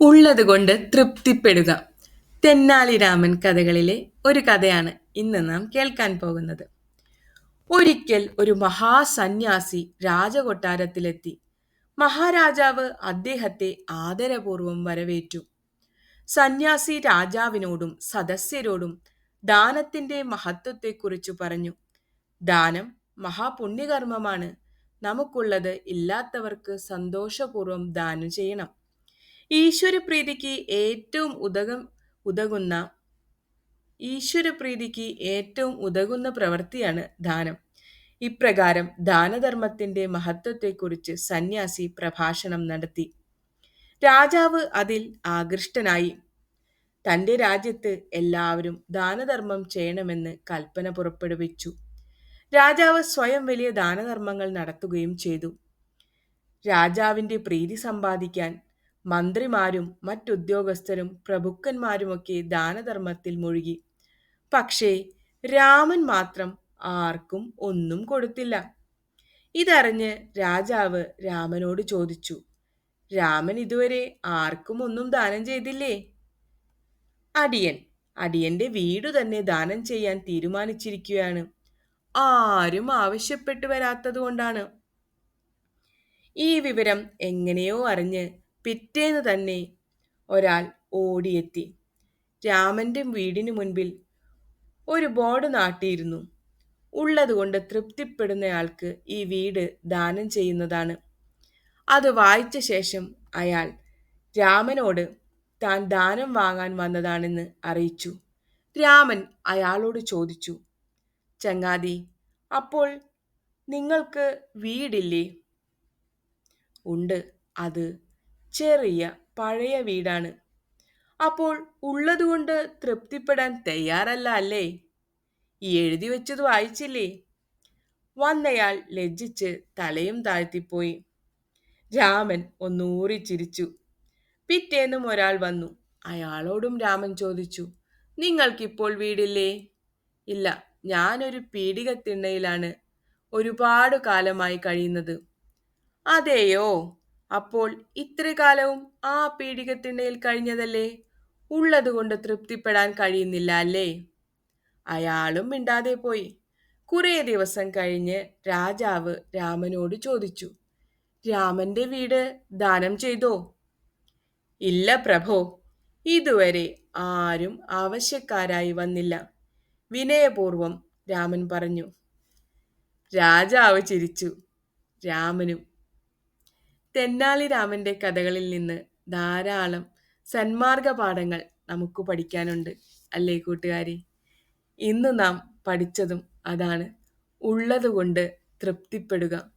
ഉള്ളതുകൊണ്ട് തൃപ്തിപ്പെടുക. തെന്നാലിരാമൻ കഥകളിലെ ഒരു കഥയാണ് ഇന്ന് നാം കേൾക്കാൻ പോകുന്നത്. ഒരിക്കൽ ഒരു മഹാസന്യാസി രാജകൊട്ടാരത്തിലെത്തി. മഹാരാജാവ് അദ്ദേഹത്തെ ആദരപൂർവം വരവേറ്റു. സന്യാസി രാജാവിനോടും സദസ്യരോടും ദാനത്തിന്റെ മഹത്വത്തെക്കുറിച്ചു പറഞ്ഞു. ദാനം മഹാപുണ്യകർമ്മമാണ്. നമുക്കുള്ളത് ഇല്ലാത്തവർക്ക് സന്തോഷപൂർവം ദാനം ചെയ്യണം. ഈശ്വരപ്രീതിക്ക് ഏറ്റവും ഉതകം ഉതകുന്ന ഈശ്വരപ്രീതിക്ക് ഏറ്റവും ഉതകുന്ന പ്രവൃത്തിയാണ് ദാനം. ഇപ്രകാരം ദാനധർമ്മത്തിന്റെ മഹത്വത്തെക്കുറിച്ച് സന്യാസി പ്രഭാഷണം നടത്തി. രാജാവ് അതിൽ ആകൃഷ്ടനായി. തന്റെ രാജ്യത്ത് എല്ലാവരും ദാനധർമ്മം ചെയ്യണമെന്ന് കൽപ്പന പുറപ്പെടുവിച്ചു. രാജാവ് സ്വയം വലിയ ദാനധർമ്മങ്ങൾ നടത്തുകയും ചെയ്തു. രാജാവിന്റെ പ്രീതി സമ്പാദിക്കാൻ മന്ത്രിമാരും മറ്റുദ്യോഗസ്ഥരും പ്രഭുക്കന്മാരുമൊക്കെ ദാനധർമ്മത്തിൽ മുഴുകി. പക്ഷേ രാമൻ മാത്രം ആർക്കും ഒന്നും കൊടുത്തില്ല. ഇതറിഞ്ഞ് രാജാവ് രാമനോട് ചോദിച്ചു രാമൻ ഇതുവരെ ആർക്കും ഒന്നും ദാനം ചെയ്തില്ലേ? അടിയൻ അടിയന്റെ വീടു തന്നെ ദാനം ചെയ്യാൻ തീരുമാനിച്ചിരിക്കുകയാണ്. ആരും ആവശ്യപ്പെട്ടു വരാത്തതുകൊണ്ടാണ്. ഈ വിവരം എങ്ങനെയോ അറിഞ്ഞ് പിറ്റേന്ന് തന്നെ ഒരാൾ ഓടിയെത്തി. രാമന്റെ വീടിന് മുൻപിൽ ഒരു ബോർഡ് നാട്ടിയിരുന്നു. ഉള്ളതുകൊണ്ട് തൃപ്തിപ്പെടുന്നയാൾക്ക് ഈ വീട് ദാനം ചെയ്യുന്നതാണ്. അത് വായിച്ച ശേഷം അയാൾ രാമനോട് താൻ ദാനം വാങ്ങാൻ വന്നതാണെന്ന് അറിയിച്ചു. രാമൻ അയാളോട് ചോദിച്ചു ചങ്ങാതി അപ്പോൾ നിങ്ങൾക്ക് വീടില്ലേ? ഉണ്ട് അത് ചെറിയ പഴയ വീടാണ്. അപ്പോൾ ഉള്ളതുകൊണ്ട് തൃപ്തിപ്പെടാൻ തയ്യാറല്ല അല്ലേ? ഈ എഴുതി വെച്ചത് വായിച്ചില്ലേ? വന്നയാൾ ലജ്ജിച്ച് തലയും താഴ്ത്തിപ്പോയി. രാമൻ ഒന്നൂറി ചിരിച്ചു. പിറ്റേന്നും ഒരാൾ വന്നു. അയാളോടും രാമൻ ചോദിച്ചു നിങ്ങൾക്കിപ്പോൾ വീടില്ലേ? ഇല്ല ഞാനൊരു പീഡികത്തിണ്ണയിലാണ് ഒരുപാട് കാലമായി കഴിയുന്നത്. അതെയോ? അപ്പോൾ ഇത്രകാലവും ആ പീഡികത്തിണ്ണയിൽ കഴിഞ്ഞതല്ലേ? ഉള്ളതുകൊണ്ട് തൃപ്തിപ്പെടാൻ കഴിയുന്നില്ല അല്ലേ അയാളും മിണ്ടാതെ പോയി. കുറേ ദിവസം കഴിഞ്ഞ് രാജാവ് രാമനോട് ചോദിച്ചു രാമന്റെ വീട് ദാനം ചെയ്തോ? ഇല്ല പ്രഭോ ഇതുവരെ ആരും ആവശ്യക്കാരായി വന്നില്ല വിനയപൂർവം രാമൻ പറഞ്ഞു. രാജാവ് ചിരിച്ചു. രാമനും തെന്നാലി രാമന്റെ കഥകളിൽ നിന്ന് ധാരാളം സന്മാർഗ പാഠങ്ങൾ നമുക്ക് പഠിക്കാനുണ്ട് അല്ലേ കൂട്ടുകാരി? ഇന്ന് നാം പഠിച്ചതും അതാണ്. ഉള്ളതുകൊണ്ട് തൃപ്തിപ്പെടുക.